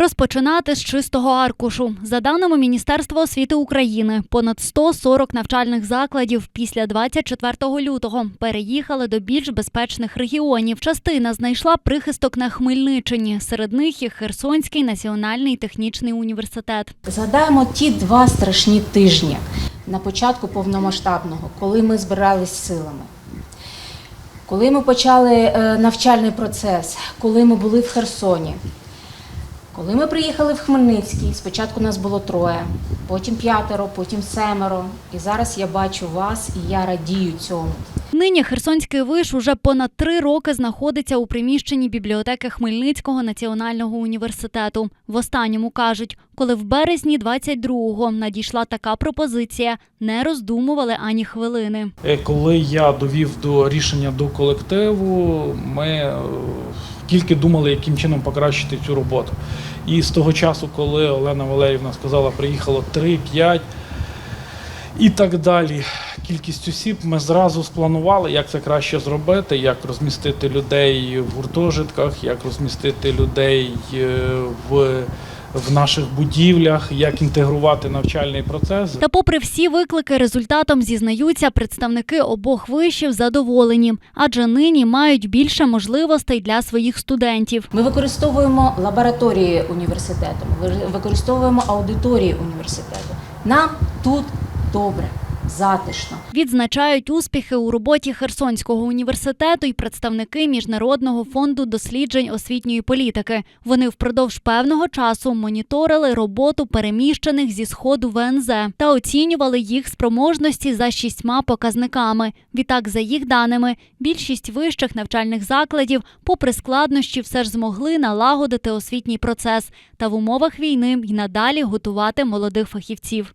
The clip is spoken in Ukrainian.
Розпочинати з чистого аркушу. За даними Міністерства освіти України, понад 140 навчальних закладів після 24 лютого переїхали до більш безпечних регіонів. Частина знайшла прихисток на Хмельниччині. Серед них і Херсонський національний технічний університет. Згадаємо ті два страшні тижні на початку повномасштабного, коли ми збирались силами. Коли ми почали е, навчальний процес, коли ми були в Херсоні, коли ми приїхали в Хмельницький, спочатку нас було троє, потім п'ятеро, потім семеро. І зараз я бачу вас і я радію цьому. Нині Херсонський виш уже понад три роки знаходиться у приміщенні бібліотеки Хмельницького національного університету. В останньому кажуть, коли в березні 22-го надійшла така пропозиція, не роздумували ані хвилини. Е, Коли я довів до рішення до колективу, ми е, тільки думали, яким чином покращити цю роботу. І з того часу, коли Олена Валерівна сказала, приїхало 3-5 і так далі. Кількість осіб ми зразу спланували, як це краще зробити, як розмістити людей в гуртожитках, як розмістити людей е, в, в наших будівлях, як інтегрувати навчальний процес. Та, попри всі виклики, результатом зізнаються представники обох вишів задоволені, адже нині мають більше можливостей для своїх студентів. Ми використовуємо лабораторії університету, ми використовуємо аудиторії університету. Нам тут добре, затишно. Відзначають успіхи у роботі Херсонського університету і представники Міжнародного фонду досліджень освітньої політики. Вони впродовж певного часу моніторили роботу переміщених зі сходу ВНЗ та оцінювали їх спроможності за шістьма показниками. Відтак, за їх даними, більшість вищих навчальних закладів, попри складнощі, все ж змогли налагодити освітній процес та в умовах війни й надалі готувати молодих фахівців.